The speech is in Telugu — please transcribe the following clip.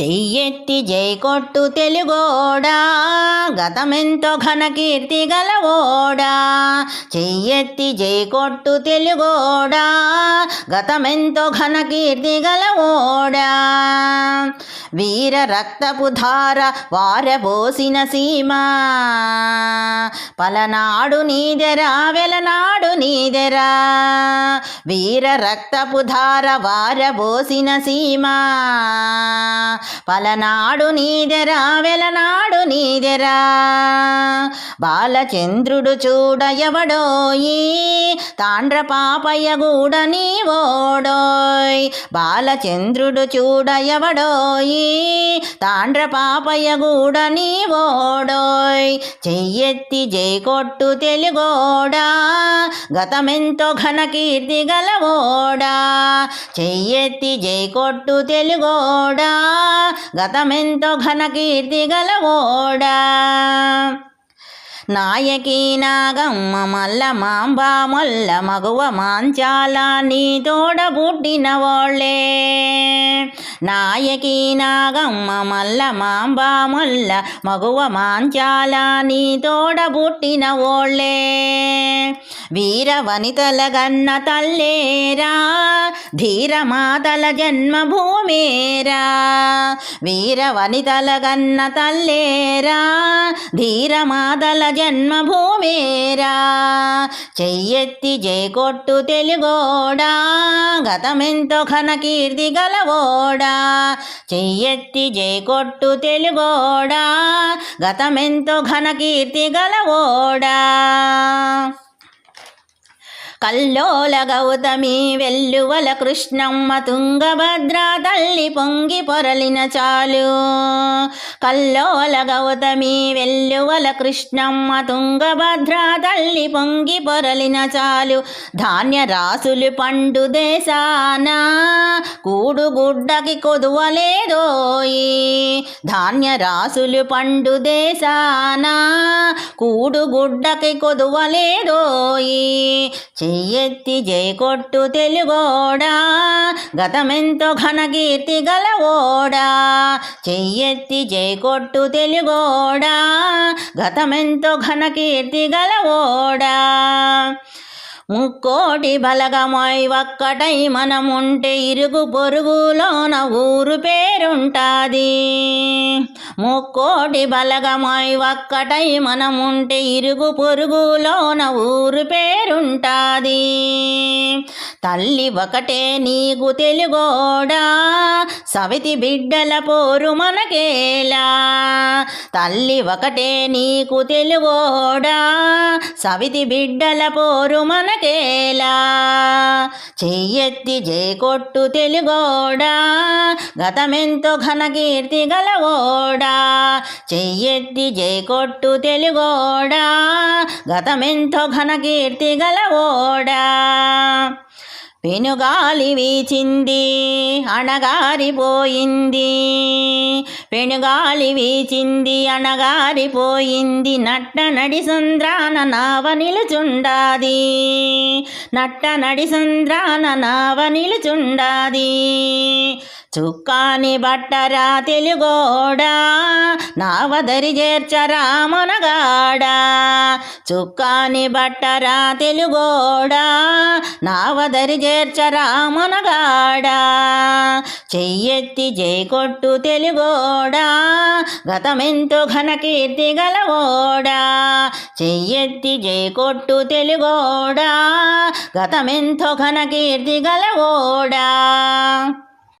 చెయ్యెత్తి జై కొట్టు తెలుగోడా గతమెంతో ఘన కీర్తి గలవోడా. చెయ్యెత్తి జై కొట్టు తెలుగోడా గతమెంతో ఘన కీర్తి గలవోడా. వీర రక్తపు ధార వారబోసిన సీమ పలనాడు నీదెరా వెలనాడు నీదెరా. వీర రక్తపు ధార వారబోసిన సీమ పలనాడు నీదెరా వెలనాడు నీదెరా? బాలచంద్రుడు చూడ ఎవడోయి? తాండ్ర పాపయ్య గూడ నీవోడోయ్. బాలచంద్రుడు చూడ ఎవడోయి? తాండ్ర పాపయ్య గూడ నీవోడోయ్. చెయ్యెత్తి జై కొట్టు తెలుగోడా? గతమెంతో ఘన కీర్తి గలవోడా? చెయ్యెత్తి జై కొట్టు తెలుగోడా? గతమెంతో ఘన కీర్తి గలవోడా. నాయకీ నాగమ్మ మల్ల మాంబ మొల్ల మగువ మాంచాల నీ తోడ పుట్టిన వాళ్ళే నాయకీ నాగమ్మ మల్ల మాంబ మొల్ల మగువ మాంచాల నీ తోడ పుట్టిన వాళ్ళే వీర వనితల గన్న తల్లేరా ధీర మాతల జన్మభూమేరా. వీర వనితల గన్న తల్లేరా ధీర ధీరమాతల జన్మభూమేరా. చెయ్యెత్తి జై కొట్టు తెలుగోడా. గతమెంతో ఘన కీర్తి గలవోడా. చెయ్యెత్తి జై కొట్టు తెలుగోడా. గతమెంతో ఘన కీర్తి గలవోడా. కల్లోల గౌతమి వెల్లువల కృష్ణమ్మ తుంగభద్ర తల్లి పొంగి పొరలిన చాలు. కల్లోల గౌతమి వెల్లువల కృష్ణమ్మ తుంగభద్ర తల్లి పొంగి పొరలిన చాలు. ధాన్య రాసులు పండు దేశానా కూడు గుడ్డకి కొదువలేదోయి. ధాన్య రాసులు పండు దేశానా కూడు గుడ్డకి కొదువలేదోయి చెయ్యెత్తి జై కొట్టు తెలుగోడా గతమెంతో ఘనకీర్తి గలవోడా. చెయ్యెత్తి జై కొట్టు తెలుగోడా గతమెంతో ఘనకీర్తి గలవోడా. ముక్కోటి బలగమై ఒక్కటై మనముంటే ఇరుగు పొరుగులోన ఊరు పేరుంటాది. ముక్కోటి బలగమై ఒక్కటై మనముంటే ఇరుగు పొరుగులోన ఊరు పేరుంటాది. తల్లి ఒకటే నీకు తెలుగోడా సవితి బిడ్డల పోరు మనకేలా? తల్లి ఒకటే నీకు తెలుగోడా సవితి బిడ్డల పోరు మనకేలా? చెయ్యెత్తి జై కొట్టు తెలుగోడా? గతమెంతో ఘనకీర్తి గలవోడా? చెయ్యెత్తి జై కొట్టు తెలుగోడా? గతమెంతో ఘనకీర్తి గలవోడా? పెనుగాలి వీచింది అణగారిపోయింది. పెనుగాలి వీచింది అణగారిపోయింది. నట్ట నడి సంద్రాన నావ నిలుచుండాది. నట్ట నడి సంద్రాన నావ నిలుచుండాది. చుక్కాని బట్టరా తెలుగోడా నావదరి చేర్చరా మనగాడా చుక్కాని బట్టరా తెలుగోడా నావదరి చేర్చరా మనగాడా. చెయ్యెత్తి జై కొట్టు తెలుగోడా గతమెంతో ఘన కీర్తి గలవోడా. చెయ్యెత్తి జై కొట్టు తెలుగోడా గతమెంతో ఘన కీర్తి గలవోడా.